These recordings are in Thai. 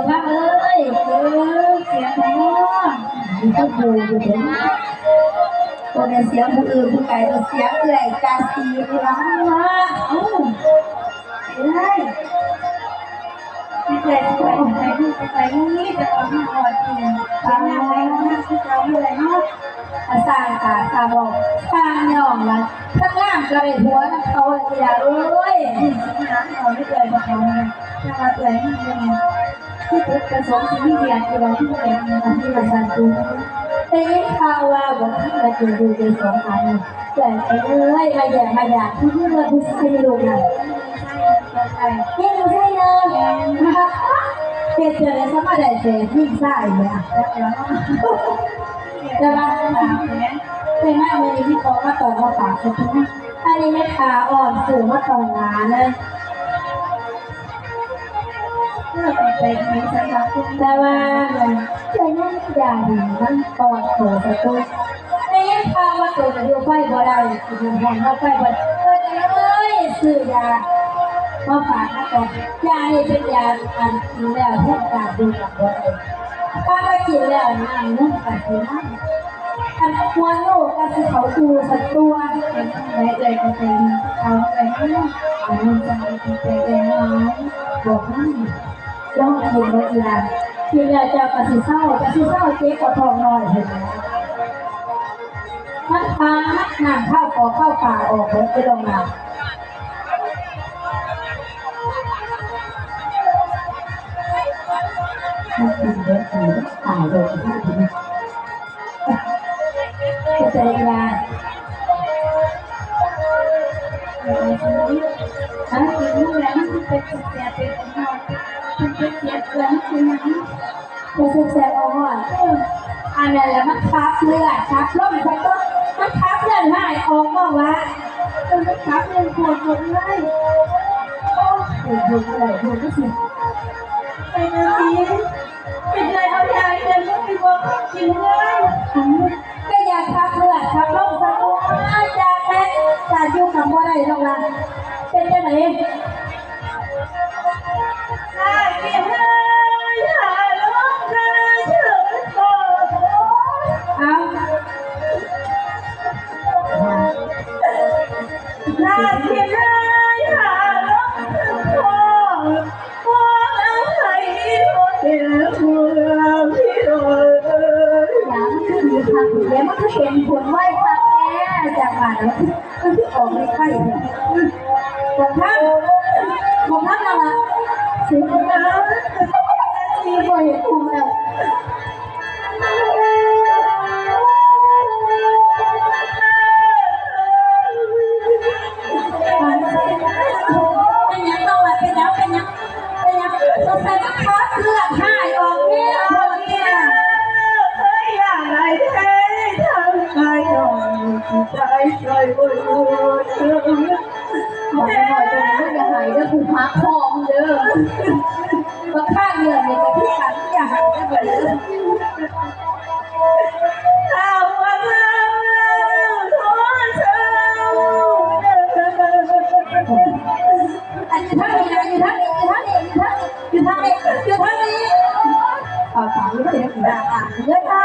ปวดมากเลยเออเสียงแม่มันก็ดูอยู่เดี๋ยวนี้ตัวเป็นเสียงผู้อื่นผู้ไกลตัวเสียงเอื่อยกาซีร้องว่าเอ้าเอ้ยไม่เคยไปไหนไปไปนี่ไปออกมาออดกินตามมาไปมาที่เราเลยเนาะอาสาตาตาบอกทางย่องละข้างล่างกระเด็นหัวน้ำเขาเลยทีเดียวเอ้ยนี่สิน้ำเขาไม่เคยมาเขาเลยจะมาเอื่อยนี่ยังไง ที่พุทธประสงค์ที่เรียนที่เราที่เรียนในที่เราสันติแต่ยิ่งข่าวว่าบทที่เราดูดูในสองพันแต่ไปเอ้ยมาอย่ามาอย่าที่ที่เราพิสูจน์ลูกนะนี่ไม่ใช่เลยนะคะเกิดเจอในสมัยใดเจอที่ใช่เนี่ยแต่ว่าเป็นหน้าเวทีที่โตมาต่อมาปากใช่ไหมอันนี้ไม่ขาอ่อนสื่อมาต่อหนาเลย เพื่อไปไปในสถานที่แต่ว่าใจนั่นอย่าดีมันปอดโผล่สะตุ้ในยังพาว่าตัวจะดูไฟบ่ได้คือมันแทนว่าไฟบ่เออจะเลยซื้อยามาฝากนะก่อนยานี่เป็นยาอันดูแล้วแทบการดูกับบ่ได้ถ้ามากินแล้วน้ำนุ่มกับสีน้ำอันควรโลกก็คือเขาดูสัตตัวเป็นไรเลยก็เป็นเอาไปให้เอาเงินจะเป็นเองน้อยบอกนั่น ร้องเพลงเมื่อกี้นะทีนี้จะกระสีเศร้ากระสีเศร้าเจ๊กระทองหน้อยเห็นไหมมันพาหนังเข้าคอเข้าป่าออกเลไปลงน้ำมันกินเยอะเลยตายเลยที่ที่นี่จะเจอยาฮะกินนู่นแล้วมันเป็นเสียเป็นของเรา มันเป็นเสียเกลือมันคือน้ำมันคือแซ่บเอาว่าอันนั้นแหละมันทับเลือดทับล่มทับต้นมันทับเลือดหายออกมาว่ามันทับเลือดปวดปวดเลยโอ้ปวดปวดเลยปวดก็สิเป็นอะไรเป็นอะไรเอายาเดินไม่ไปบอกกินเลย เดี๋ยวมันก็เห็นผลไหว้ค่ะแม่จากบ้านแล้วมันที่ออกไม่ค่อย ใจใจยโอ้ยเอออกไปหน่อยตรงนี้จะหายแล้วถูกพักคอมเด้อมาฆ่าเหยื่อนจะพิการที่อยากหายไดเลยเอาวเธอทอนเธออันนี้ท่านี้นะอยู่ท่านี้อยู่ท่านี้อยู่ท่านี้อยู่ท่านี้อยู่ท่านี้อ่าสามไม่ได้อะเยอะเท่ะ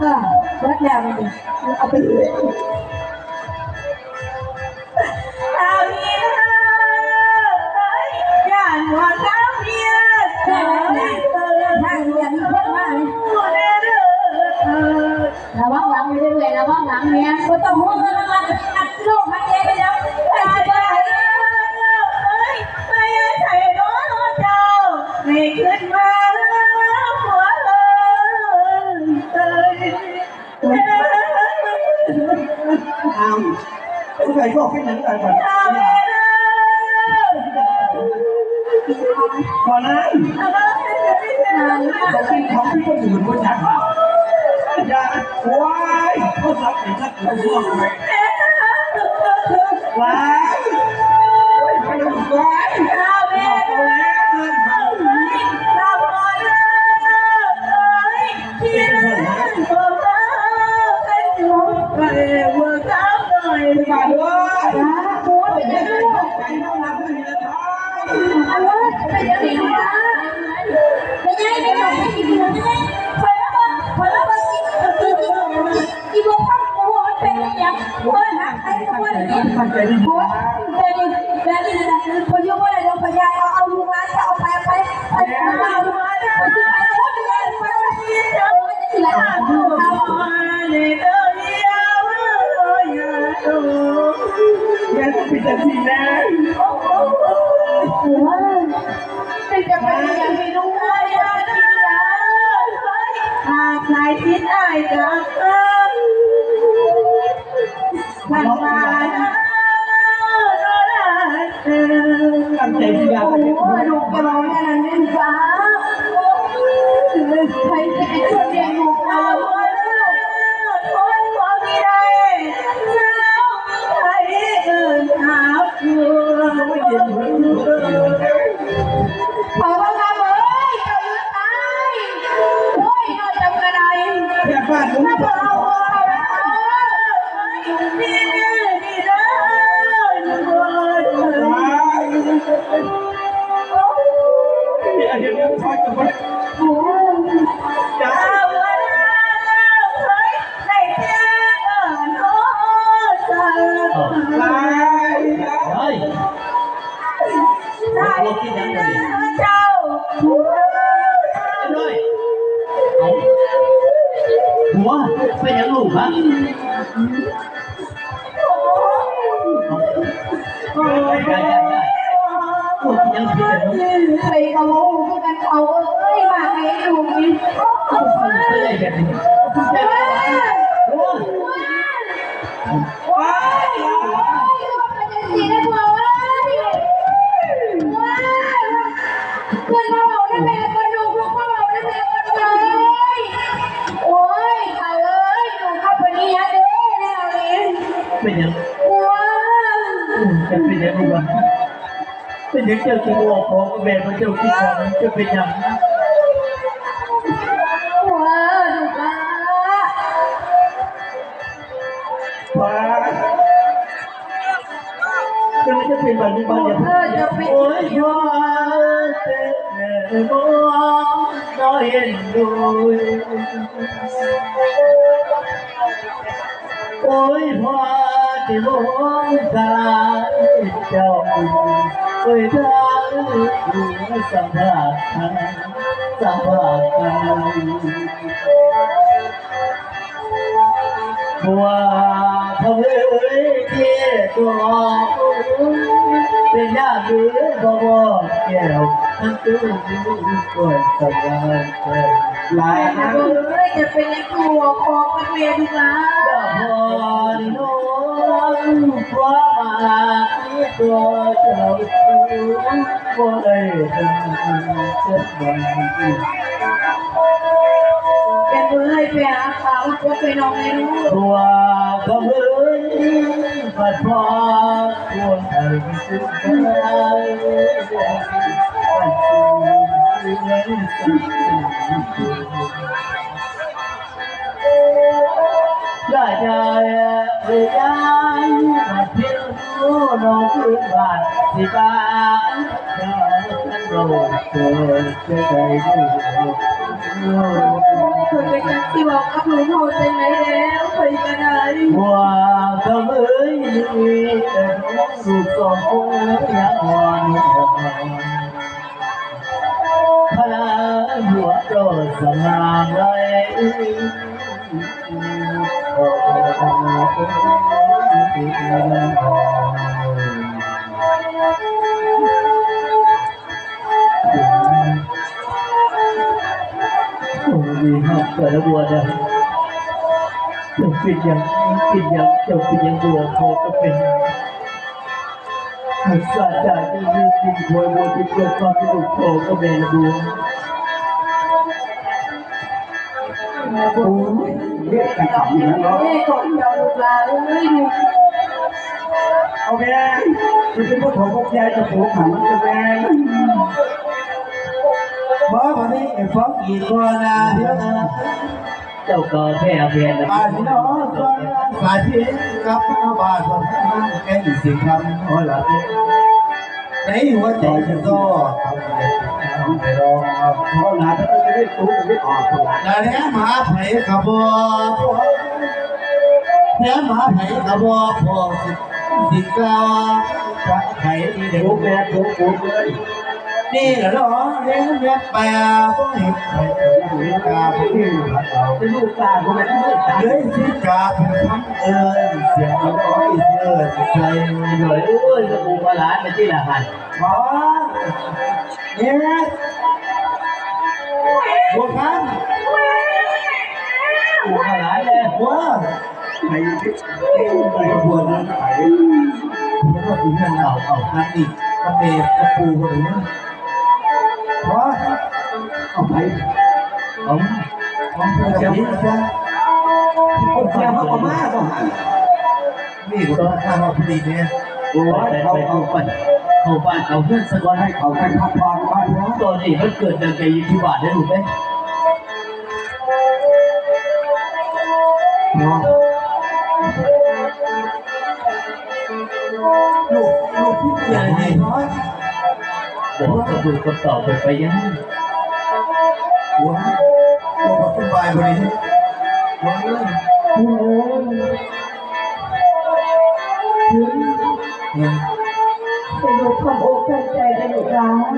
ค่ะวัแล้วมันเอาไป ก็ขึ้นหนึ่งกันก่อนก่อนนั้นจะเป็นของที่คนอื่นคนชักอย่าว้ายเขาสับเห็นสักคนร่วงไปว้ายว้ายว้าย โอ้โหหนูกกร้องแนั่นนั่นฟ้าใช้ชีวิตคนเดีย ดี๋ยวเจ้าจะบอกของแม่พระเจ้าที่ของมันจะเป็นอย่างนั้นว้าดูป้าฟ้าจะไม่จะเป็นแบบนี้บ้างอย่างนี้โอ้ยว้าเต้นบ้องน้อยเอ็นดูโอ้ยพ่อที่มองตาเจ้า วยเธอสัมผัสกันสัมผัสกันบัวทะเลที่ตัวเป็นยาดีบ่บ่ก้วสวปวดสบายลายครั้จะเป็นในครัวของนัเรียนทุกร้นพอนุ่มามา ก็วเจ้าสูงว่าได้ดังเจ็บบังเป็นเพื่อไปหาข่าวพวกไปนองในรู้ตัวก็เพื่อนผัดพอตัวเธอสุดใจได้ใจ องพื้นบ้านสิบ้านเจ้าฉันโดนเกิดจะได้ดูคนเป็นกันที่บอกกับหนูโหดไปไหนแล้วไปกันไหนว่าก็เอ้ยแต่สุขสองคนยังอ่อนพลาหัวโดนสมางไว้โอ้ดีค แต่ละบัวนะจบปิดยังปิดยังจบปิดยังบัวพอก็เป็นศาสตร์จากที่มีจริงคอยบัวที่เกิดความสนุกพอก็เป็นบัวโอ้ยเรียกกันขับอยู่แล้วเนาะแม่ก่อนเดียวลูกหลานเอ้ยดูเอาแม่คุณเป็นผู้ถกพวกยายจะผูกหันจะแม่ บ้าวันนี้ไอ้ฟ้องอีกตัวนะเดี๋ยวนะเจ้าก็แพ้เพียนนะบาพี่น้องตอนสายพี่กับบ้านคนนั้นแกอยู่สิคำโอ้ล่ะในหัวใจจะก็เอาไปลองเอาเพราะนาถ้าจะได้ตู้ได้ออกตัวเนี้ยมาไผ่ขบวนเนี้ยมาไผ่ขบวนพอสิสิกาไผ่เดี๋ยวแม่ทุกคนเลย นี่เหรอเนาะลี้ยงเลี้ยงแปลก็เห็นไปถึงกาไปที่หันเราเป็นลูกตาคนนั้นเลยสิกาเป็นคำเอิญเสียงน้อยเสียงใจหน่อยเอ้ยกระปูปลาหลานไปที่ละหันหมอเนี่ยบัวคปูปลาหลานเลยบัวไปไปบัวนั้นไปแล้วก็ถึงเงินเอาเอาคันอีกกระเบกกระปูคนนี้พอ เอาไปผมของเจ้านี้นะจ๊ะคนเจ้าเขาก็มาต้องหันนี่ก็ต้องข้าวพอดีเนี่ยโอ้ยไปไปเข้าบ้านเข้าบ้านเอาเพื่อนสะกอนให้เอาไปพักผ่อนบ้านแล้วตอนนี้มันเกิดเดินไปยิที่บ้านได้ถูกไหมเนาะลูกลูกพี่ใหญ่ไงน้อยเดี๋ยวกระดูกกระต่อไปไปยัง หัวตัวก็สบายกว่านี้หัวเลยเป็นดูความอกความใจในลูกหลาน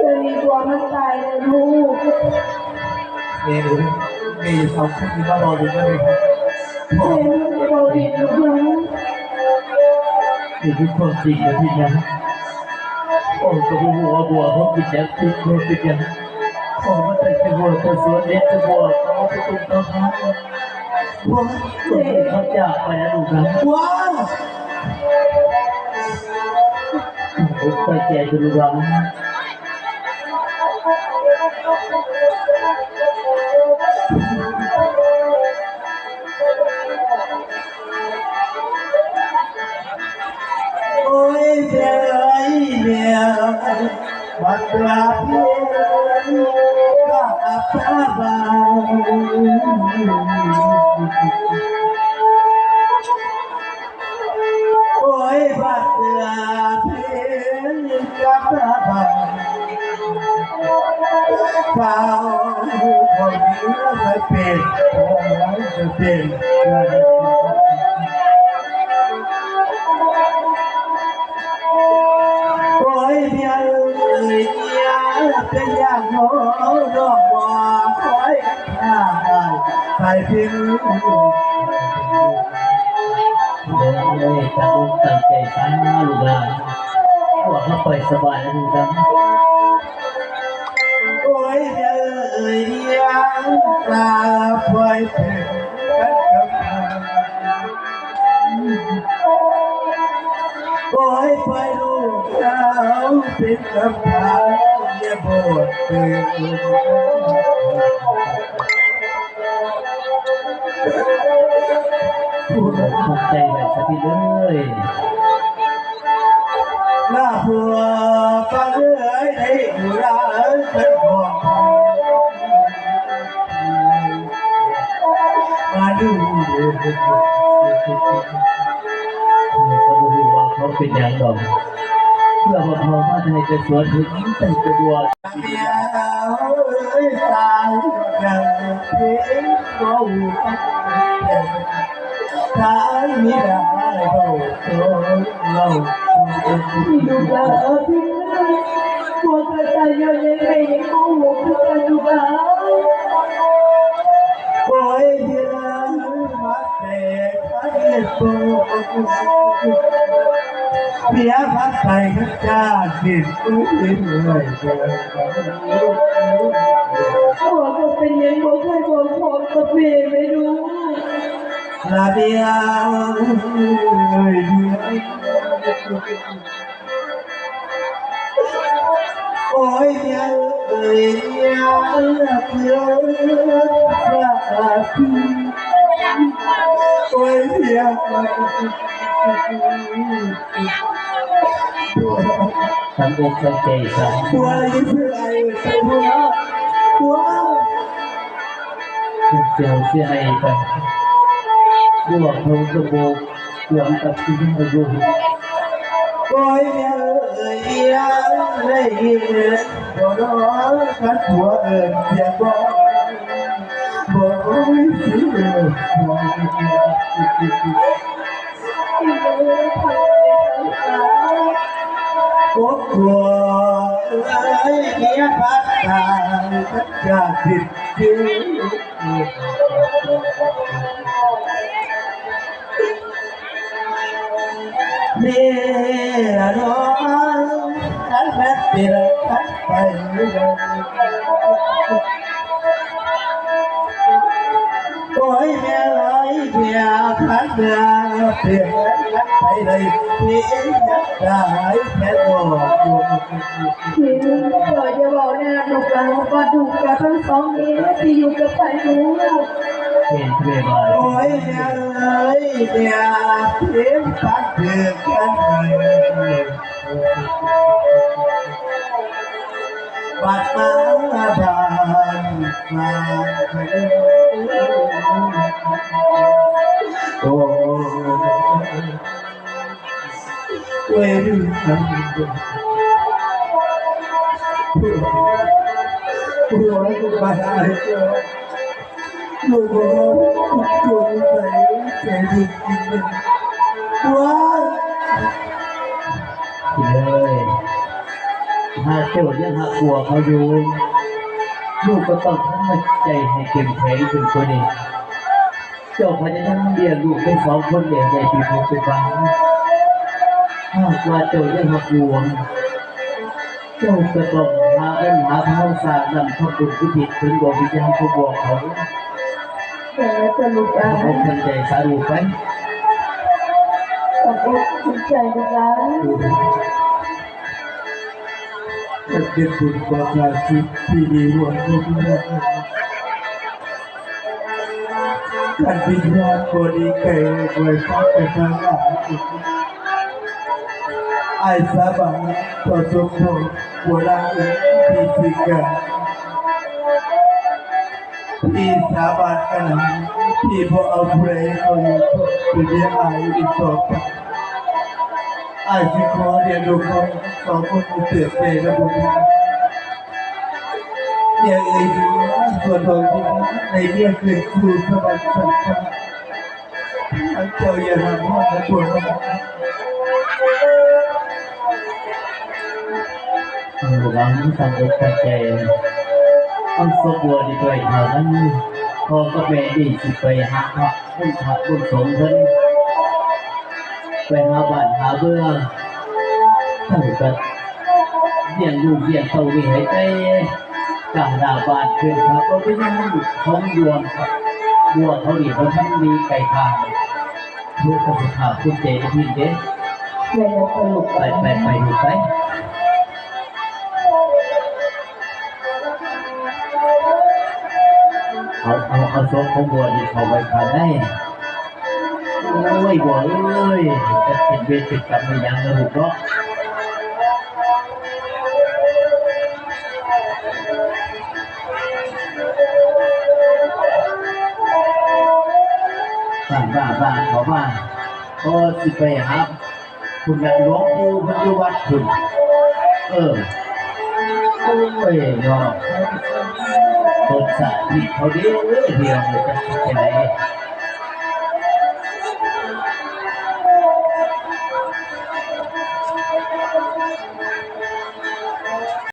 จะมีตัวมันตายเลยลูกเมย์ดูเมย์ทำคุกที่บ้าราดูได้ไหมพ่อเป็นโรดินลูกหลานนี่คือความจริงนะพี่นะ ก็ไม่รู้ว่าบัวเขาปิดยังปิดเขาปิดยังขอมาแต่จะบัวแต่สวนเล็กจะบัวเขาไปตุ้มต้นไม้หัวส่วนเขาจากไปนะลูกนะหัวผมตั้งใจจะรู้ว่าโบัด เป็นอย่างโน้ดอกบัวคอยข้าได้ใส่พิงเลยตั้งตั้งใจฟังลูกหลานว่าเขาไปสบายนะลูกนโอ้ยเมียเอ้ยเมียตาคอยเพ่งกันกับโอ้ยไปลูกสาวเป็นกำพร้า อย่าบดเป็นพูดทำใจแบบสติเลยหน้าผัวฟังเอ้ยให้ดูร้านเป็นของมาดูว่าเขาเป็นอย่างดอก เพื่อมาพอมาไทยจะสวนถึงยิ้มแต่งตัวเมีย เอ้ยตายอย่างเพียงเราทยข้าเราที่ดูแลพี่กลัวกระจายเยอะยังไงยังโกหกกันดูบ้าโอ้ยเดียมาแต่ขันโตเมียพักไทยขันจ้าดินอุ้ยเลยตัวก็เป็นยังบอกใครบอกพอกับเมย์ไม่รู้ลาเบียเอ้ยโอ้ยเมียเอ้ยเมียเพื่อนรักพี่โอ้ยเมีย สังอกสังใจสังตัวยิ่งเพื่อไอ้ตัวตัวเสียวเสียไอ้กันด้วยเขาจะโบกหวงกับที่ที่มาอยู่โอ้ยเมียเอ้ยเมียเลยบ่รอกันหัวเอิญเสียบ่บ่วิสิเอิญบ่ที่เมย์ทำเลัวเอ้ยเมียพั ดตาพัดยาผิดจริงเมียน้องฉันแม่ติด ขัดไปโอ้ยแม่ไรเพียพัดเดือยขัดไปเลยเพียได้แค่บอกอยู่ที่ลุงเปิดจะบอกนี่ยลูกหลานก็ดูกับทั้งสองนี้ที่อยู่กับใครรู้เป็นเพื่อนมาโอ้ยเมียเอ้ยเมียเพียงพัดเดือกันเลย บัดมาบานมาโอ้เวรุนันหัวกูไป หายเจ้ายังหากลัวเขาอยู่ลูกก็ต้องทำใจให้เข้มแข็งถึงตัวนี้ เจ้าพยายามเลี้ยงลูกได้งสองคนเลี้ยงในปีนี้ไปบ้างหากว่าเจ้ายังหักห่วเจ้าก็ต้องหาเงินหาทางสางนำทำบุญกุศลถึงดวงวิญญาณผู้บอกเขาแต่สรุปแล้เขาวทันใจสาธุไปกับอกคุณใจนะคะ เป็นบุญประชาชิกที่ดีหวนทุกท่านท่านพิญญาโกดีเกยบวยพักเป็นทางหลังไอ้สาบังตัวสมบูรณ์บัวลาอุที่สิกาที่สาบานกันที่พอเอาเพลงเอาอยู่คือเดียอายอีกต่อไปไอ้ที่ขอเรียนรู้คน สองคนเตือนเตะระบุอย่าเอ่ยดีส่วนของที่ในเรื่องคือครูสวรรค์สังฆะเจ้าอย่าทำว่าและตัวเราหลังสังเกตใจเอาสมบัวดีด้วยเท่านั้นพอก็เป็นดีสิไปหาพระผู้พระผู้สงฆ์เพิ่นไปหาบ้านหาเบื่อ ท่านก็เลี้ยงลูกเลี้ยงเต้านี่ให้ได้กาดาบานขึ้นครับก็เป็นยังท้องยวงครับบัวเขาดีเขาทั้งมีไก่ทางลูกก็สุขภาพคุณเจที่เด้แม่สรุปไปไปไปดูไปเอาเอาเอาโซ่ของบัวนี่เขาไปผ่านได้โอ้ยบัวเอ้ยจะเป็นเวรเป็นกรรมไม่ยังนะลูกเนาะ บ้าบ้านบ้านขอบ้านก็สิไปหาคุณนักหลวงปู่พันอยุวัดคุณเออโอ้ยเนาะเปิดสาธิตเขาเดียวเดียวเลยจะคิดยังไป